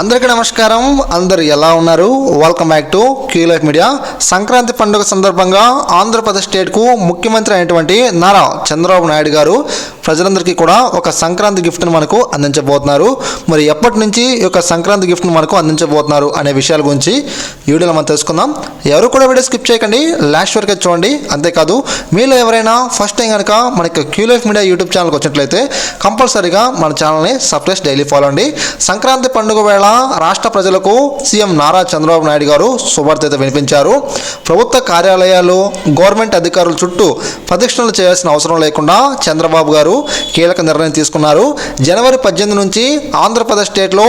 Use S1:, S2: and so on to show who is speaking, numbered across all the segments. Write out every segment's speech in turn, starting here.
S1: అందరికీ నమస్కారం. అందరు ఎలా ఉన్నారు? Welcome back to Q life media Sankranti పండుగ సందర్భంగా ఆంధ్రప్రదేశ్ స్టేట్కు ముఖ్యమంత్రి అయినటువంటి నారా చంద్రబాబు నాయుడు గారు ప్రజలందరికీ కూడా ఒక సంక్రాంతి గిఫ్ట్ను మనకు అందించబోతున్నారు. మరి ఎప్పటి నుంచి ఈ యొక్క సంక్రాంతి గిఫ్ట్ను మనకు అందించబోతున్నారు అనే విషయాల గురించి వీడియోలో మనం తెలుసుకుందాం. ఎవరు కూడా వీడియో స్కిప్ చేయకండి. లాస్ట్ వరకు చూడండి. అంతేకాదు మీలో ఎవరైనా ఫస్ట్ టైం కనుక మనకి క్యూలైఫ్ మీడియా యూట్యూబ్ ఛానల్కి వచ్చినట్లయితే కంపల్సరీగా మన ఛానల్ని సబ్స్క్రైబ్ డైలీ ఫాలో అండి. సంక్రాంతి పండుగ వేళ రాష్ట్ర ప్రజలకు సీఎం నారా చంద్రబాబు నాయుడు గారు శుభార్త వినిపించారు. ప్రభుత్వ కార్యాలయాలు గవర్నమెంట్ అధికారుల చుట్టూ ప్రదక్షిణలు చేయాల్సిన అవసరం లేకుండా చంద్రబాబు గారు కీలక నిర్ణయం తీసుకున్నారు. జనవరి పద్దెనిమిది నుంచి ఆంధ్రప్రదేశ్ స్టేట్లో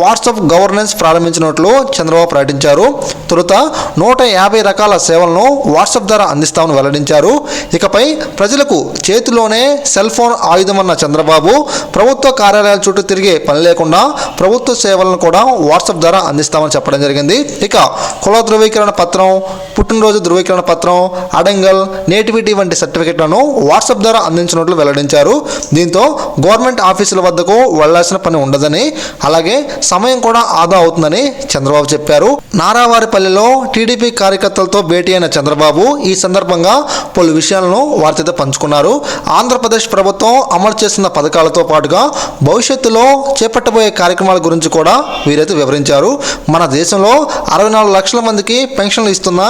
S1: వాట్సాప్ గవర్నెన్స్ ప్రారంభించినట్లు చంద్రబాబు ప్రకటించారు. తొలుత నూట యాభై రకాల సేవలను వాట్సాప్ ద్వారా అందిస్తామని వెల్లడించారు. ఇకపై ప్రజలకు చేతిలోనే సెల్ ఫోన్ ఆయుధమన్న చంద్రబాబు ప్రభుత్వ కార్యాలయాల చుట్టూ తిరిగే పని లేకుండా ప్రభుత్వ సేవలను కూడా వాట్సాప్ ద్వారా అందిస్తామని చెప్పడం జరిగింది. ఇక కుల ధృవీకరణ పత్రం పుట్టినరోజు ధృవీకరణ పత్రం అడంగల్ నేటివిటీ వంటి సర్టిఫికెట్లను వాట్సాప్ ద్వారా అందించినట్లు వెల్లడించారు. దీంతో గవర్నమెంట్ ఆఫీసుల వద్దకు వెళ్ళాల్సిన పని ఉండదని అలాగే సమయం కూడా ఆదా అవుతుందని చంద్రబాబు చెప్పారు. నారావారిపల్లిలో టీడీపీ కార్యకర్తలతో భేటీ అయిన చంద్రబాబు ఈ సందర్భంగా పలు విషయాలను వారితో పంచుకున్నారు. ఆంధ్రప్రదేశ్ ప్రభుత్వం అమలు చేస్తున్న పథకాలతో పాటుగా భవిష్యత్తులో చేపట్టబోయే కార్యక్రమాల గురించి కూడా వీరైతే వివరించారు. మన దేశంలో అరవై నాలుగు లక్షల మందికి పెన్షన్లు ఇస్తున్న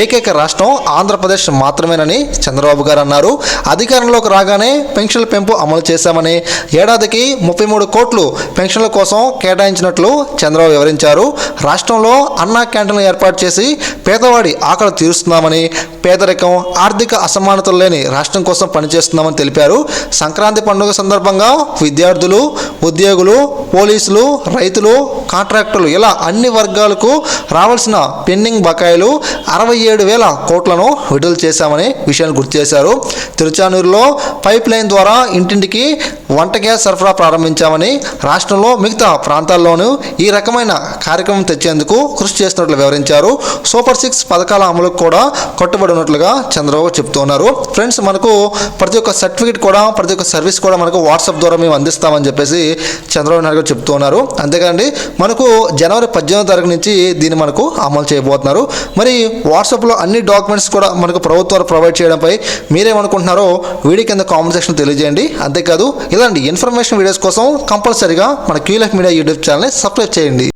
S1: ఏకైక రాష్ట్రం ఆంధ్రప్రదేశ్ మాత్రమేనని చంద్రబాబు గారు అన్నారు. అధికారంలోకి రాగానే పెన్షన్ల పెంపు అమలు చేశామని ఏడాదికి ముప్పై మూడు కోట్లు పెన్షన్ల కోసం కేటాయించినట్లు చంద్రబాబు వివరించారు. రాష్ట్రంలో అన్నా క్యాంటీన్లు ఏర్పాటు చేసి పేదవాడి ఆకలి తీరుస్తున్నామని పేదరికం ఆర్థిక అసమానతలు లేని రాష్ట్రం కోసం పనిచేస్తున్నామని తెలిపారు. సంక్రాంతి పండుగ సందర్భంగా విద్యార్థులు ఉద్యోగులు పోలీసులు రైతులు కాంట్రాక్టులు. ఇలా అన్ని వర్గాలకు రావాల్సిన పెండింగ్ బకాయిలు అరవై ఏడు వేల కోట్లను విడుదల చేశామని విషయాన్ని గుర్తు చేశారు. తిరుచానూరులో పైప్ లైన్ ద్వారా ఇంటింటికి వంట గ్యాస్ సరఫరా ప్రారంభించామని రాష్ట్రంలో మిగతా ప్రాంతాల్లోనూ ఈ రకమైన కార్యక్రమం తెచ్చేందుకు కృషి చేస్తున్నట్లు వివరించారు. సూపర్ సిక్స్ పథకాల అమలుకు కూడా కట్టుబడి ఉన్నట్లుగా చంద్రబాబు చెప్తున్నారు ఫ్రెండ్స్ మనకు ప్రతి ఒక్క సర్టిఫికేట్ కూడా ప్రతి ఒక్క సర్వీస్ కూడా మనకు వాట్సాప్ ద్వారా మేము అందిస్తామని చెప్పేసి చంద్రబాబు నాయుడు గారు చెప్తున్నారు అంతేకాదండి మనకు జనవరి పద్దెనిమిదో తారీఖు నుంచి దీన్ని మనకు అమలు చేయబోతున్నారు. మరి వాట్సాప్లో అన్ని డాక్యుమెంట్స్ కూడా మనకు ప్రభుత్వాలు ప్రొవైడ్ చేయడంపై మీరేమనుకుంటున్నారో వీడియో కింద కామెంట్ సెక్షన్ తెలియజేయండి. అంతేకాదు ఇలాంటి ఇన్ఫర్మేషన్ వీడియోస్ కోసం కంపల్సరీగా మన క్యూలెఫ్ మీడియా యూట్యూబ్ ఛానల్ని సబ్స్క్రైబ్ చేయండి.